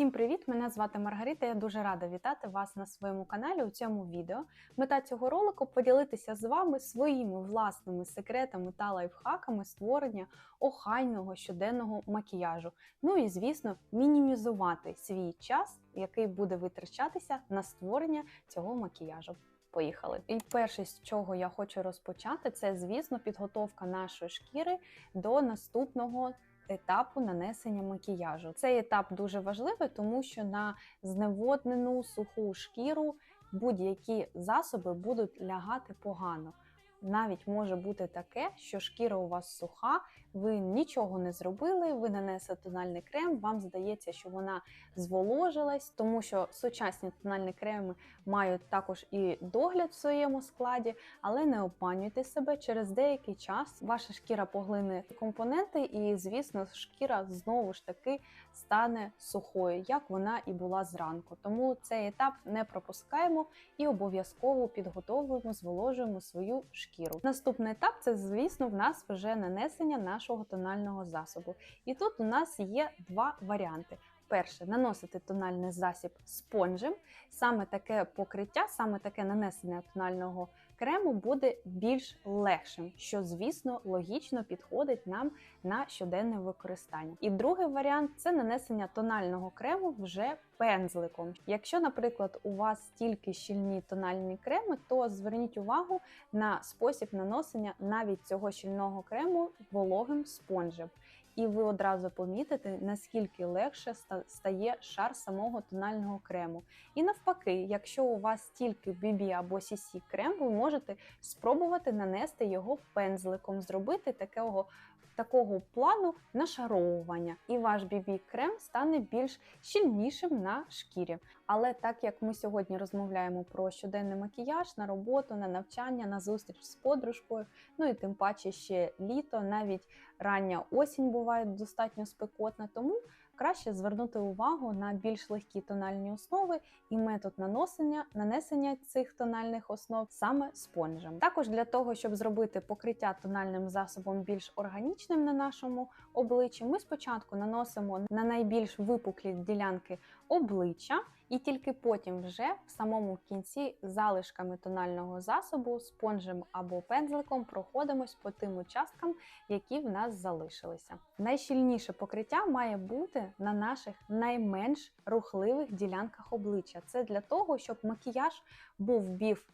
Всім привіт! Мене звати Маргарита. Я дуже рада вітати вас на своєму каналі у цьому відео. Мета цього ролику поділитися з вами своїми власними секретами та лайфхаками створення охайного щоденного макіяжу. Ну і звісно, мінімізувати свій час, який буде витрачатися на створення цього макіяжу. Поїхали. І перше, з чого я хочу розпочати, це, звісно, підготовка нашої шкіри до наступного етапу нанесення макіяжу. Цей етап дуже важливий, тому що на зневоднену суху шкіру будь-які засоби будуть лягати погано. Навіть може бути таке, що шкіра у вас суха, ви нічого не зробили, ви нанесли тональний крем, вам здається, що вона зволожилась, тому що сучасні тональні креми мають також і догляд в своєму складі, але не обманюйте себе. Через деякий час ваша шкіра поглине компоненти, і, звісно, шкіра знову ж таки стане сухою, як вона і була зранку. Тому цей етап не пропускаємо і обов'язково підготовуємо, зволожуємо свою шкіру. Наступний етап це, звісно, в нас вже нанесення нашого тонального засобу. І тут у нас є два варіанти. Перше, наносити тональний засіб спонжем. Саме таке покриття, саме таке нанесення тонального крему буде більш легшим, що, звісно, логічно підходить нам на щоденне використання. І другий варіант це нанесення тонального крему вже пензликом. Якщо, наприклад, у вас тільки щільні тональні креми, то зверніть увагу на спосіб наносення навіть цього щільного крему вологим спонжем. І ви одразу помітите, наскільки легше стає шар самого тонального крему. І навпаки, якщо у вас тільки BB або CC крем, ви можете спробувати нанести його пензликом, зробити такого такого плану нашаровування, і ваш BB крем стане більш щільнішим на шкірі. Але так як ми сьогодні розмовляємо про щоденний макіяж на роботу, на навчання, на зустріч з подружкою, ну і тим паче ще літо, навіть рання осінь буває достатньо спекотна, тому краще звернути увагу на більш легкі тональні основи і метод наносення, нанесення цих тональних основ саме спонжем. Також для того, щоб зробити покриття тональним засобом більш органічним на нашому обличчі, ми спочатку наносимо на найбільш випуклі ділянки обличчя. І тільки потім вже в самому кінці залишками тонального засобу, спонжем або пензликом проходимось по тим участкам, які в нас залишилися. Найщільніше покриття має бути на наших найменш рухливих ділянках обличчя. Це для того, щоб макіяж був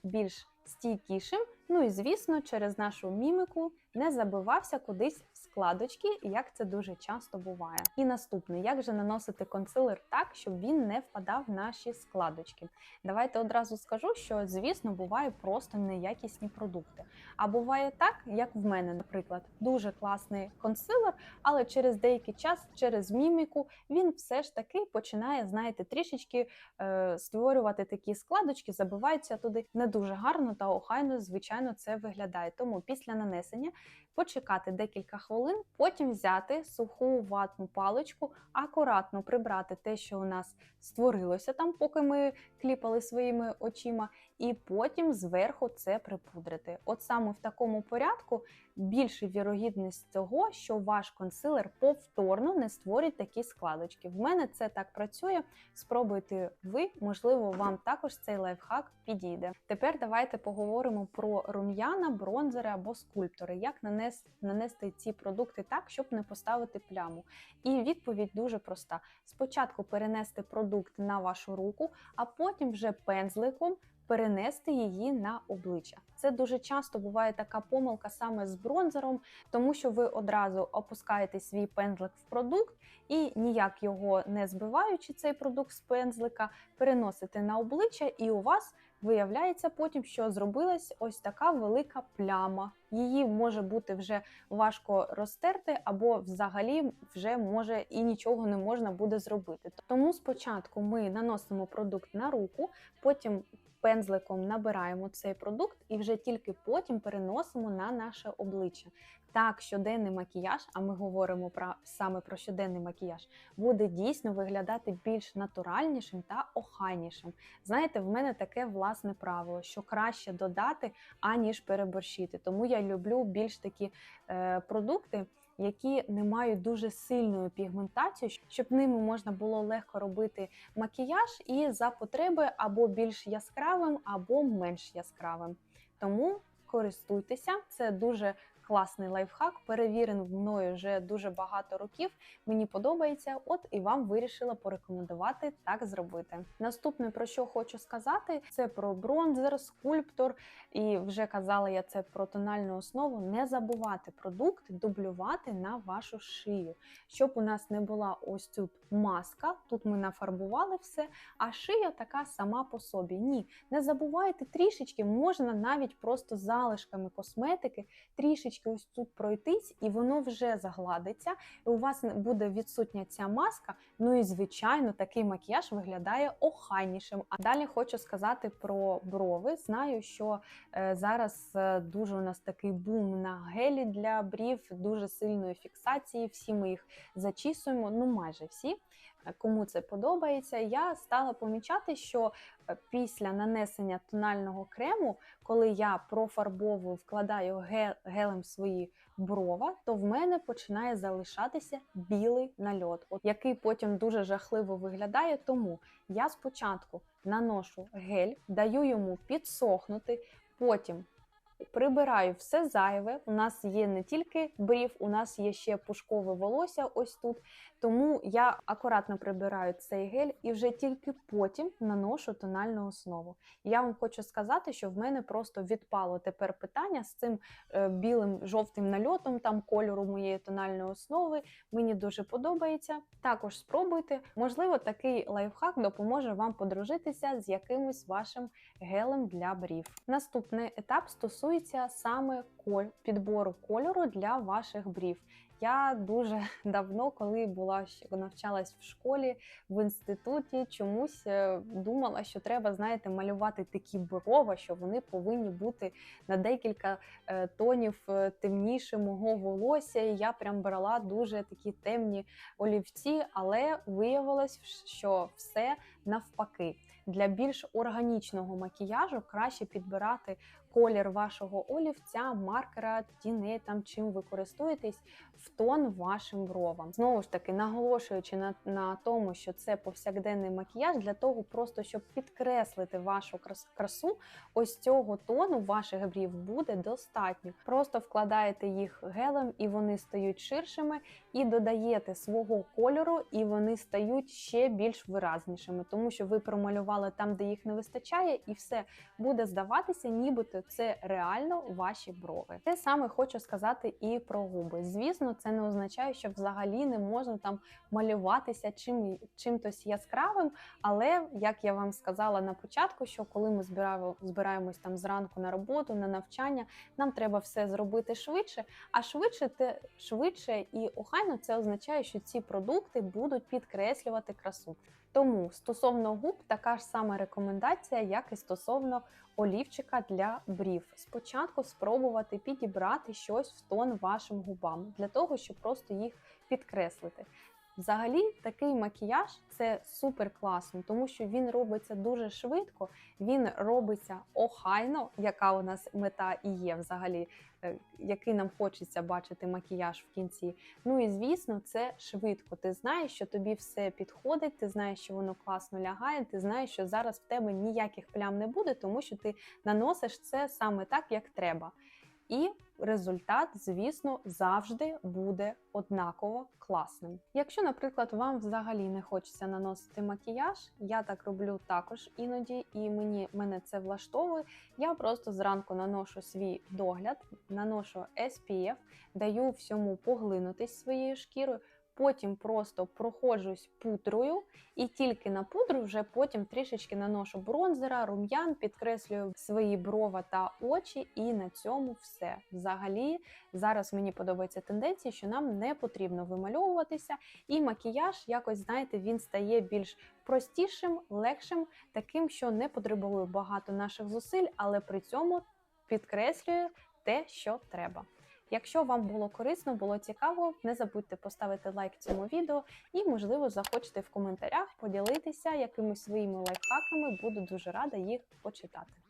більш стійкішим. Ну і звісно, через нашу міміку не забивався кудись складочки, як це дуже часто буває. І наступне, як же наносити консилер так, щоб він не впадав в наші складочки. Давайте одразу скажу, що, звісно, буває просто неякісні продукти. А буває так, як в мене, наприклад, дуже класний консилер, але через деякий час, через міміку, він все ж таки починає, знаєте, трішечки е, створювати такі складочки, забиваються туди не дуже гарно та охайно, звичайно, це виглядає. Тому після нанесення почекати декілька хвилин, потім взяти суху ватну паличку, акуратно прибрати те, що у нас створилося там, поки ми кліпали своїми очима, і потім зверху це припудрити. От саме в такому порядку більша вірогідність того, що ваш консилер повторно не створить такі складочки. В мене це так працює. Спробуйте ви, можливо, вам також цей лайфхак підійде. Тепер давайте поговоримо про рум'яна, бронзери або скульптори, як нанести, нанести ці продукти так, щоб не поставити пляму. І відповідь дуже проста: спочатку перенести продукт на вашу руку, а потім вже пензликом перенести її на обличчя. Це дуже часто буває така помилка саме з бронзером, тому що ви одразу опускаєте свій пензлик в продукт і ніяк його не збиваючи, цей продукт з пензлика, переносите на обличчя, і у вас виявляється потім, що зробилась ось така велика пляма. Її може бути вже важко розтерти, або взагалі вже може і нічого не можна буде зробити. Тому спочатку ми наносимо продукт на руку, потім пензликом набираємо цей продукт і вже тільки потім переносимо на наше обличчя. Так, щоденний макіяж, а ми говоримо про саме про щоденний макіяж, буде дійсно виглядати більш натуральнішим та охайнішим. Знаєте, в мене таке власне правило, що краще додати, аніж переборщити. Тому я люблю більш такі е, продукти які не мають дуже сильної пігментації, щоб ними можна було легко робити макіяж і за потреби або більш яскравим, або менш яскравим. Тому користуйтеся, це дуже класний лайфхак, перевірений мною вже дуже багато років. Мені подобається, от і вам вирішила порекомендувати так зробити. Наступне про що хочу сказати, це про бронзер, скульптор, і вже казала я це про тональну основу. Не забувати продукт дублювати на вашу шию, щоб у нас не була ось тут маска. Тут ми нафарбували все, а шия така сама по собі. Ні, не забувайте трішечки, можна навіть просто залишками косметики трішечки ось тут пройтись, і воно вже загладиться. І у вас буде відсутня ця маска. Ну і звичайно, такий макіяж виглядає охайнішим. А далі хочу сказати про брови. Знаю, що е, зараз е, дуже у нас такий бум на гелі для брів, дуже сильної фіксації. Всі ми їх зачісуємо, ну майже всі. Е, Кому це подобається, я стала помічати, що е, після нанесення тонального крему, коли я профарбовую, вкладаю гелем свої брова, то в мене починає залишатися білий нальот, от який потім дуже жахливо виглядає. Тому я спочатку наношу гель, даю йому підсохнути, потім. Прибираю все зайве. У нас є не тільки брів, у нас є ще пушкове волосся ось тут. Тому я акуратно прибираю цей гель і вже тільки потім наношу тональну основу. Я вам хочу сказати, що в мене просто відпало тепер питання з цим е, білим жовтим нальотом, там кольору моєї тональної основи. Мені дуже подобається. Також спробуйте. Можливо, такий лайфхак допоможе вам подружитися з якимось вашим гелем для брів. Наступний етап стосується саме підбору кольору для ваших брів. Я дуже давно, коли була навчалась в школі в інституті, чомусь е, думала, що треба, знаєте, малювати такі брови, що вони повинні бути на декілька е, тонів е, темніше мого волосся. І я прям брала дуже такі темні олівці, але виявилось, що все навпаки. Для більш органічного макіяжу краще підбирати колір вашого олівця, маркера, тіней, там чим ви користуєтесь, в тон вашим бровам. Знову ж таки, наголошуючи на, на тому, що це повсякденний макіяж, для того, просто щоб підкреслити вашу красу, ось цього тону ваших брів буде достатньо. Просто вкладаєте їх гелем, і вони стають ширшими, і додаєте свого кольору, і вони стають ще більш виразнішими, тому що ви промалювали там, де їх не вистачає, і все буде здаватися, нібито це реально ваші брови. Те саме хочу сказати і про губи. Звісно, це не означає, що взагалі не можна там малюватися чим чимтось яскравим. Але як я вам сказала на початку, що коли ми збираємо, збираємось там зранку на роботу, на навчання, нам треба все зробити швидше. А швидше те швидше і охайно це означає, що ці продукти будуть підкреслювати красу. Тому стосовно губ така ж сама рекомендація, як і стосовно олівчика для брів. Спочатку спробувати підібрати щось в тон вашим губам для того, щоб просто їх підкреслити. Взагалі, такий макіяж це супер класно, тому що він робиться дуже швидко, він робиться охайно, яка у нас мета і є взагалі, е, який нам хочеться бачити макіяж в кінці. Ну і звісно, це швидко. Ти знаєш, що тобі все підходить, ти знаєш, що воно класно лягає, ти знаєш, що зараз в тебе ніяких плям не буде, тому що ти наносиш це саме так, як треба. І результат, звісно, завжди буде однаково класним. Якщо, наприклад, вам взагалі не хочеться наносити макіяж, я так роблю також іноді, і мені мене це влаштовує. Я просто зранку наношу свій догляд, наношу SPF, даю всьому поглинутись своєю шкірою. Потім просто проходжусь пудрою, і тільки на пудру вже потім трішечки наношу бронзера, рум'ян, підкреслюю свої брова та очі, і на цьому все. Взагалі, зараз мені подобається тенденція, що нам не потрібно вимальовуватися, і макіяж якось, знаєте, він стає більш простішим, легшим, таким, що не потребує багато наших зусиль, але при цьому підкреслює те, що треба. Якщо вам було корисно, було цікаво, не забудьте поставити лайк цьому відео і, можливо, захочете в коментарях поділитися якимись своїми лайфхаками. Буду дуже рада їх почитати.